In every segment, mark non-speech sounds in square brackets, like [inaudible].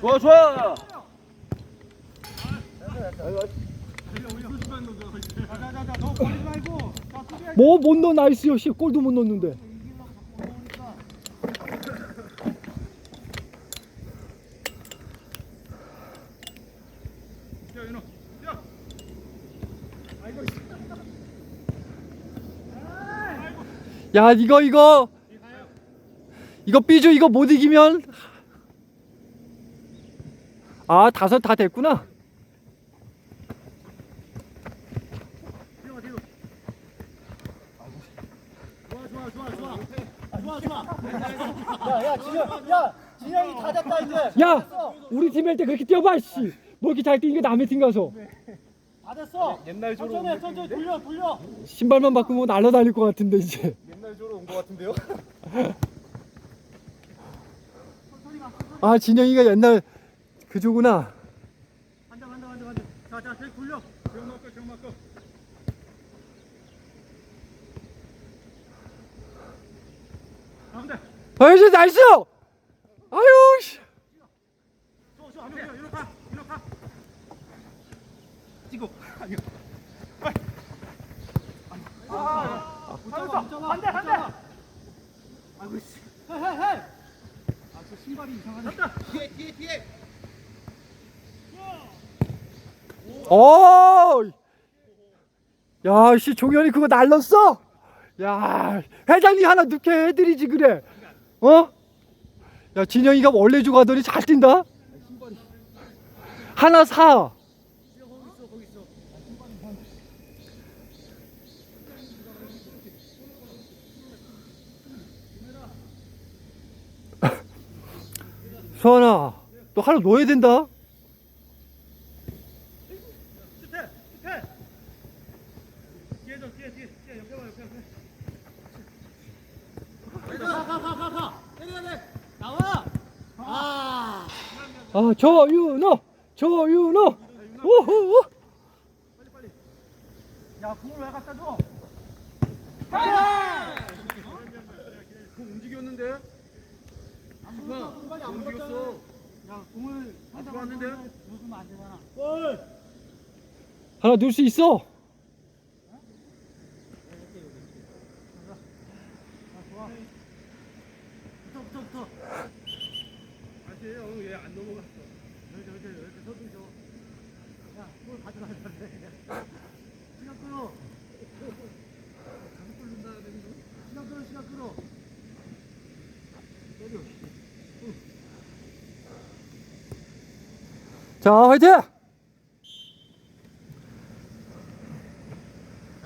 좋아 좋아 자자자자 너 버리지 말고 자 수비할 뭐못 넣어 나이스요. 씨 골도 못 넣는데. 야 이거 이거 이거 삐주 이거 못 이기면 아 다섯 다 됐구나. 좋아 좋아 좋아 좋아 좋아 야야 진영 야 진영이 다 됐다 이제 야 우리 팀 할 때 그렇게 뛰어봐 씨. 뭐 이렇게 잘 뛰니까 남의 팀 가서 다 됐어 옛날 조로 천천히 해, 천천히 돌려 돌려 신발만 바꾸면 날라다닐 것 같은데 이제. 옛날 조로 온 것 같은데요? [laughs] 아 진영이가 옛날 그조구나. 간다 간다 간다 간다 자자 계속 돌려 정막 거 정막 거 가운데 아이씨 나이스. 아유 씨. 저저 앞에 이리 가 이리 가 찍고 아니요 아 못잡아 안돼 안돼 아이고 씨 헤헤헤 아저 신발이 이상하네 됐다 뒤에 뒤에 뒤에 어. 야, 씨 종현이 그거 날랐어? 야, 회장님 하나 넣게 해드리지 그래. 어? 야, 진영이가 원래 주가더니 잘 뛴다. 하나 사. [laughs] 수환아, 너 하나 넣어야 된다. 끝에 끝에 뒤에 좀 뒤에 뒤에 뒤에 옆에 봐 옆에 옆에 가가가가가 때려야 돼 나와 아 아, 저윤호, 저윤호. 오호. 야, 공을 왜 갖다 줘? 공 움직였는데? 안 빨리 안 움직였어. 야, 공을 왔는데? 안 되잖아. 골! 하나 넣을 수 있어 붙어, 붙어. 아니에요, 얘안 넘어갔어. 여기, 여기, 여기, 서두 줘. 야, 골 가져가야 돼. 시간 끌어. 가서 끌는다 시간 끌어, 시간 끌어. 때려. 자, 화이팅!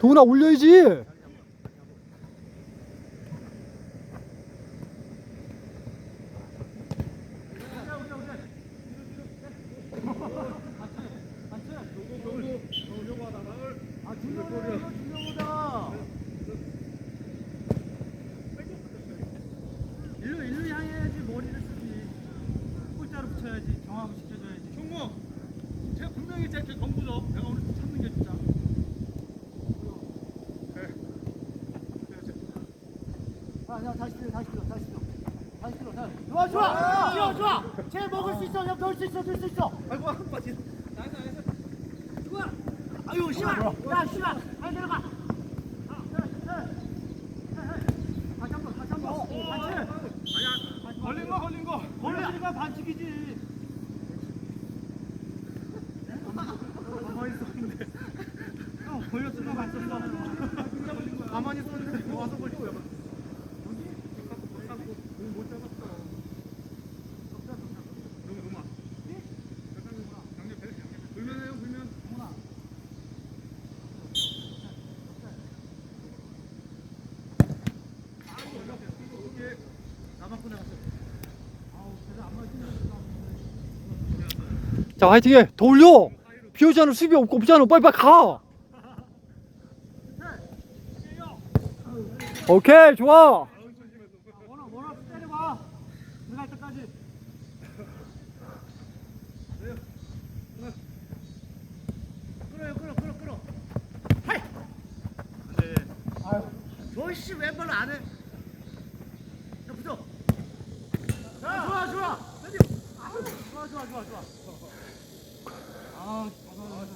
도훈아 올려야지. 아, 중요하다. 중요하다. 일로 일로 향해야지 머리를 쓰지. 꼴자로 붙여야지. 정확을 시켜줘야지. 종목. 제가 분명히 제가 건부죠. 내가 오늘 참는 게 진짜. 아, 야, 다시 들어, 다시 들어, 다시 들어. 다시 들어, 다시. 좋아, 좋아. 좋아, 좋아. 쟤 먹을 수 있어. 형, 넣을 수 있어, 넣을 수 있어. 아이고, 한 빠지. 나이스, 나이스. 좋아. 아유, 씨발. 잘 내려가. 다시 한 번, 다시 한 번. 반칙. 아니야. 걸린 거, 걸린 거. 걸리니까 반칙이지. 가만히 있었는데. 형, 걸렸으면 안 썼어. 진짜 걸린 거야. 가만히 있었는데 와서 걸린 거야. 못 잡았어. 너무 너무. 양옆에 양옆에. 불면해요, 불면. 나맞고 나갔어. 아우, 제가 안 맞으면 자 화이팅해 더 올려 비 오잖아 수비 없고 없잖아 빨리 빨리 가 오케이 좋아. 너씨 왼발로 안 해. 야 붙어. 자, 좋아 좋아. 좋아 좋아 좋아 좋아. 아,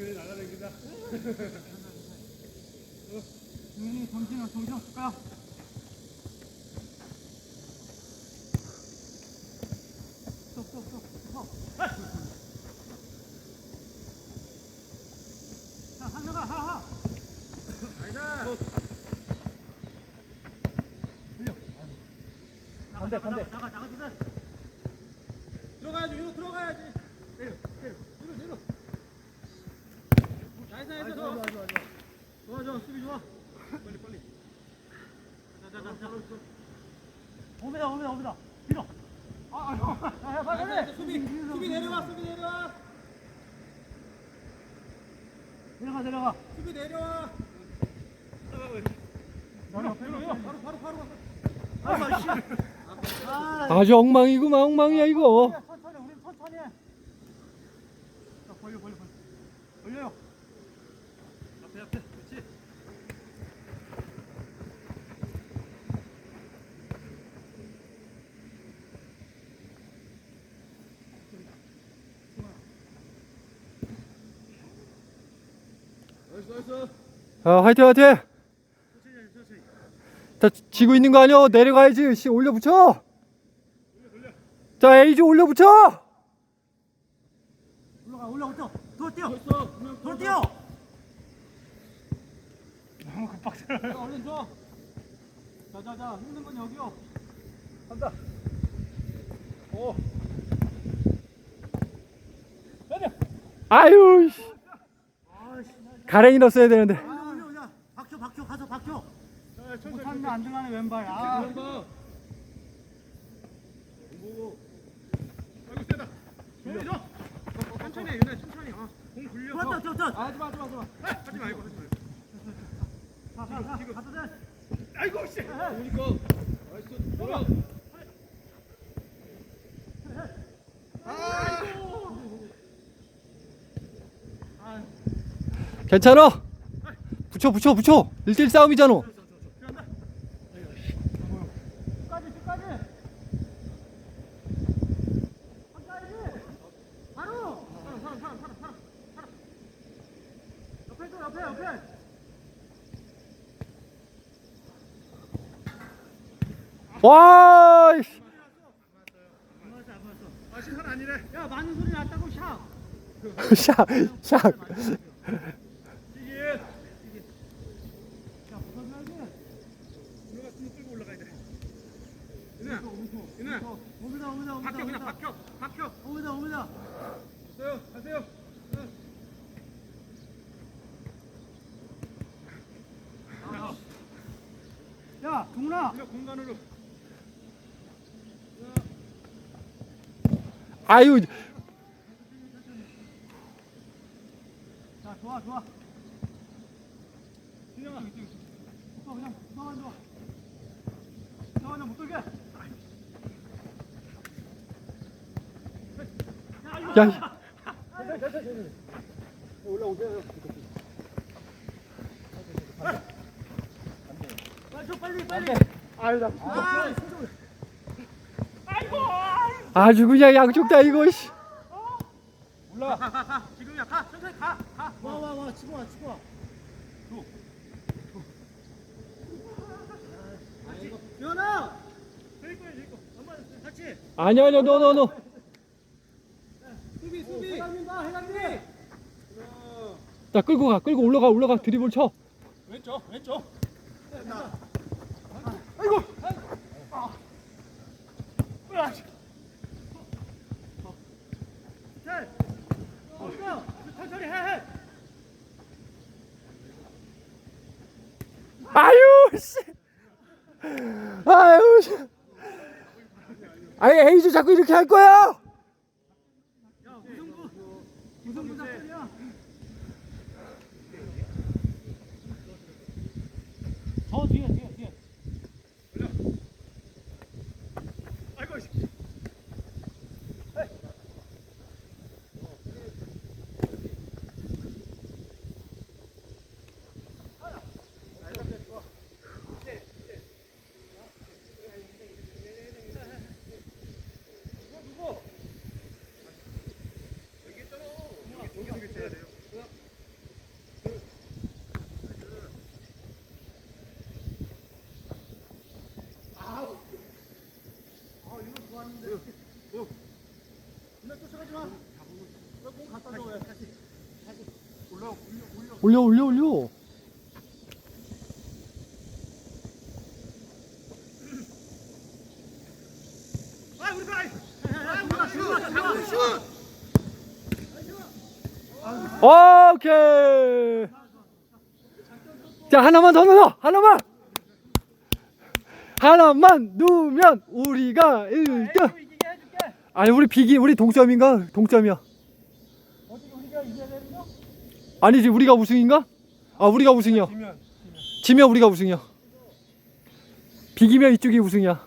아, 그래 날라다닌다. 응, 정신아, 정신 없을까? 스톱, 스톱, 스톱, 스톱. 자, 한명아, 하, 하. 반대, 반대. 나가, 나가. 들어가야지, 위로 들어가야지. 내려, 내려, 위로, 내려. 나이스, 나이스, 좋아, 좋아, 좋아. 좋아, 좋아, 수비 좋아. 빨리, 빨리. 자, 자, 자, 자. 옵니다, 옵니다, 옵니다. 뒤로. 아, 아, 아, 야, 빨리. 수비, 수비 내려와, 수비 내려와. 내려가, 내려가. 수비 내려와. 아주 엉망이구만 엉망이야 이거 천천히, 우린 천천히 해. 자, 벌려, 벌려, 벌려. 벌려요. 앞에, 앞에, 그렇지. 나이스 나이스 아 화이팅 화이팅. 자 지고 있는 거 아니야 내려가야지 씨 올려 붙여 자 에이즈 올려 붙여 올라가, 올라가, 또. 더 뛰어. 더 뛰어. 너무 급박스러워. 자 얼른 줘 자 자 자 힘든 건 여기요 간다 오 아유 씨. 가랭이 넣었어야 되는데 올려, 올려. 박혀, 박혀, 가서 박혀. 못하면 안 등하네 왼발. 아. 왼발 보고 아이고 세다 돌려 천천히 해 윤혜 천천히 어. 공 굴려 좋았다, 좋았다. 아, 하지 마 하지 마 하지 마 하지 말고 하지 말고 가, 가, 가. 가도 돼. 아이고 씨 보니까 나이스 돌아 아, 괜찮아 붙여 붙여 붙여 1대1 싸움이잖아. 와 씨. 야 많은 소리 났다고 샥. 샥 샥. 이게 야 붙어줘야지. 윤혜가 숨 끌고 올라가야 돼 윤혜 윤혜 오미다 오미다 오미다. 박혀 그냥 박혀 박혀 오미다 오미다. 됐어요 가세요 야 동훈아. 윤혜 공간으로 아유 자 좋아 좋아. 진영아. 붙어 그냥 붙어만 줘. 붙어 그냥 못 돌게. 야 올라오세요 빨리 줘 빨리. 아유 나 아, 아주 그냥 양쪽 다 이거 씨. 올라 지금이야 가 천천히 가 가 와와 와 치고 와 치고 와. 연아. 제일 거 엄마 같이. 아니야 아니야 너너 너. 자 끌고 가 끌고 올라가 올라가 드리블 쳐. 왼쪽 왼쪽 잘. 어, 천천히 해 해. 아유 씨. 아유 씨. 아니 에이즈 자꾸 이렇게 할 거야? 올려 올려. 올려. 오케이 자 하나만 더 넣어 하나만 하나만 넣으면 우리가 1등 이기게 해줄게. 아니 우리 비기 우리 동점인가 동점이야 어떻게 우리가 이겨야 되는 거? 아니지 우리가 우승인가? 아 우리가 우승이야 지면. 지면. 우리가 우승이야 비기면 이쪽이 우승이야.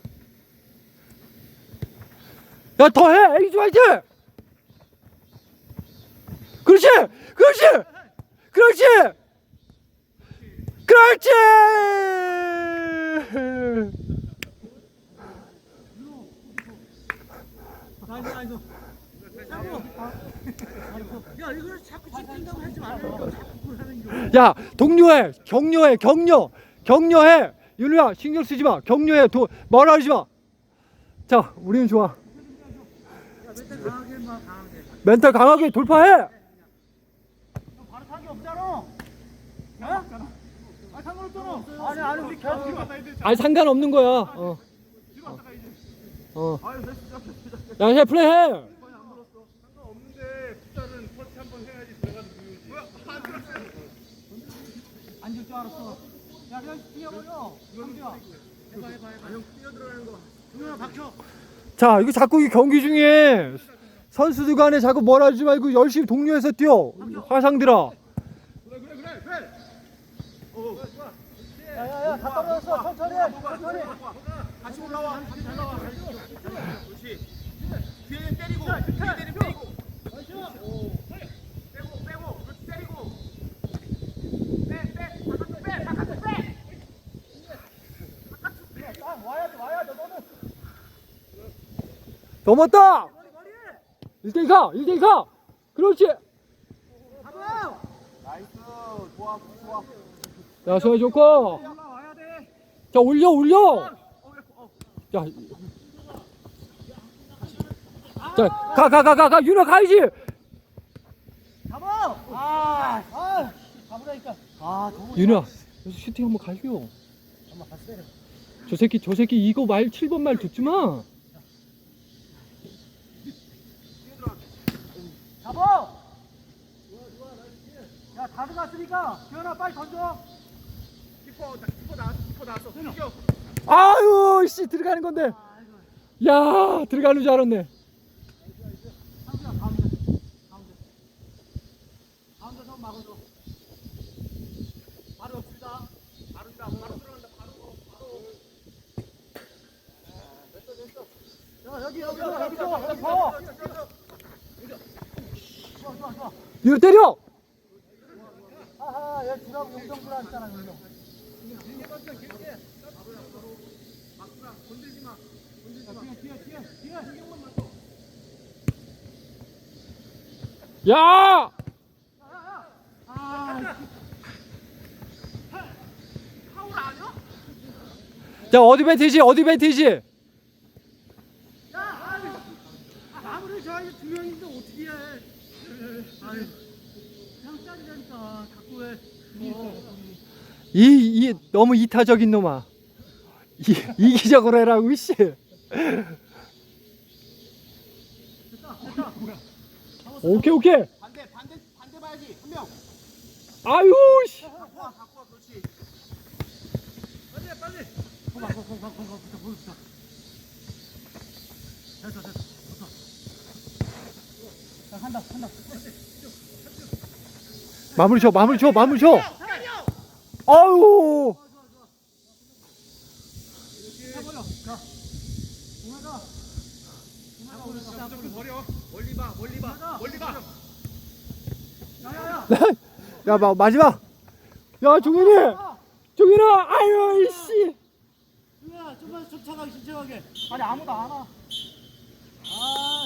야 더해! 에이즈 화이팅! 그렇지! 그렇지! 그렇지! 그렇지! 나이스 나이스. 야 이걸 자꾸 찍힌다고 하지 거. 야 동료해 격려해 격려 격려해 윤우야 신경 쓰지 마 격려해 도 뭐라 하지 마자 우리는 좋아 멘탈 강하게 막 강하게. 멘탈 강하게 돌파해. 아니 상관없는 거야 어. 어. 야, 해 플레이 해. 많이 안 들었어. 상관없는데 숫자는 터치 한번 해야지 들어가는 이유지. 뭐야? 안 들었어요. 앉을 줄 알았어. 야 그냥 뛰어버려. 형주야. 해봐 해봐 해봐. 형 뛰어 들어가는 거. 누나 박혀. 자, 이거 자꾸 이 경기 중에 선수들 간에 자꾸 뭐라 하지 말고 열심히 동료해서 뛰어. 화상들아. 그래 그래 그래 그래. 오. 야야야 다 떨어졌어. 천천히 해. 천천히. 같이 올라와. 같이 잘 나와. 그렇지. 뒤에 때리고. 뒤에 때리고 빼고. 그렇지 때리고. 빼 빼. 바깥쪽 빼. 바깥쪽 빼. 딱 와야 돼 와야 돼 너는. 넘었다. 1대2 가. 1대2 가. 그렇지. 나이스. 좋아 좋아. 야, 소야 좋고. 자, 올려 올려. 자. 자, 가 가 가 가 가. 윤아 가야지. 잡아. 아. 아. 잡으라니까. 아 너무. 여기서 슈팅 한번 때려. 저 새끼 저 새끼 이거 말 7번 말 듣지 마. 잡아. 야, 다 들어갔으니까 기현아 빨리 던져. 키퍼 나 키퍼 나왔어. 키퍼 나왔어. 뛰어. 아유, 씨 들어가는 건데. 야, 들어가는 줄 알았네. 상수야 가운데. 가운데. 가운데 좀 막아줘. 바로 없습니다. 바로다. 바로 들어간다. 바로. 바로. 야, 여기 여기 여기 여기 줘. 여기 줘. 좋아 이거 때려. 아하, 얘 지금 용정부라 했잖아, 용정. 뒤에 뒤에 뒤에 뒤에. 야! 아, 자, 어드밴티지, 어드밴티지. 아무리 저희 두 명인데 어떻게 이, 이 너무 이타적인 놈아. 이, 이기적으로 해라고 씨. 됐다, 됐다. 오케이, 오케이. 반대 반대 반대 봐야지. 한 명. 아유, 씨. 와 갖고 와. 그렇지. 빨리 해, 빨리. 공가, 공가, 공가, 공가, 붙어, 붙어. 됐어, 됐어. 자, 간다, 간다. 마무리 줘, 마무리 줘, 마무리 줘. 아유. 멀리 봐. 멀리 봐. 멀리 봐. 야, 마, 마지막. 야, 종현이. 종현아, 아유, 씨. 야, 좀만 침착하게, 침착하게. 아니 아무도 안 와. 아,